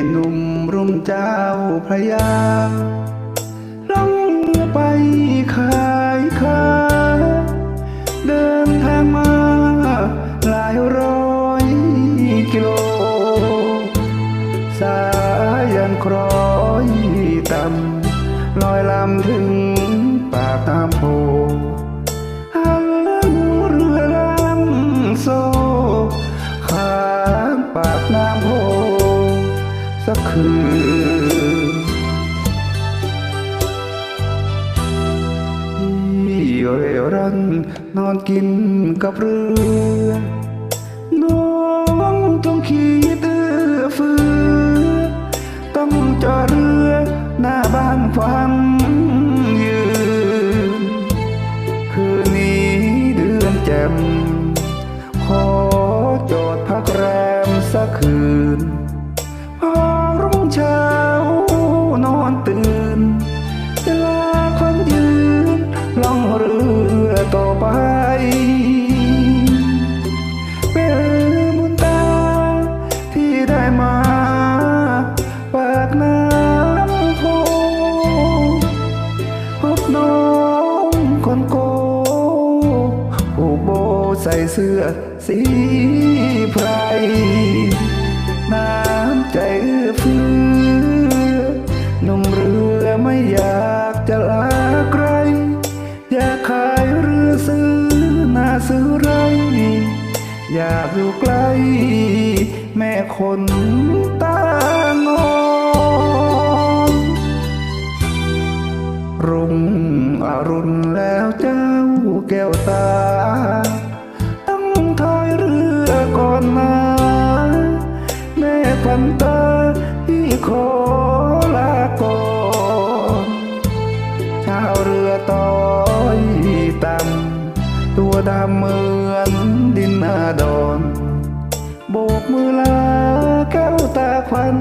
็นหนุ่มรุ่มเจ้าพระยาล่องไปขายข้าเดินทางมาหลายร้อยกิโล สายันครอยต่ำลอยลำถึง สักคืนที่เร่ร่อนนอนกินกับเรือ น้องต้องขี่เตือฟือ ต้องจอเรือหน้าบ้านความยืนคืนนี้เดือนแจ่ม ใส่เสื้อสีไพรน้ำใจเอื้อเฟื้อนุ่มเรือไม่อยากจะลาไกลอยากขายเรือซื้อนาซื้อไร อยากอยู่ใกล้ แม่คนตางอนรุ่งอรุณแล้วเจ้าแก้วตา อนมาแม่ควันตาที่ขอลาก่อนชาวเรือต้อยต่ำตัวดำเหมือนดินอาดอนโบกมือลาแก้วตาควัน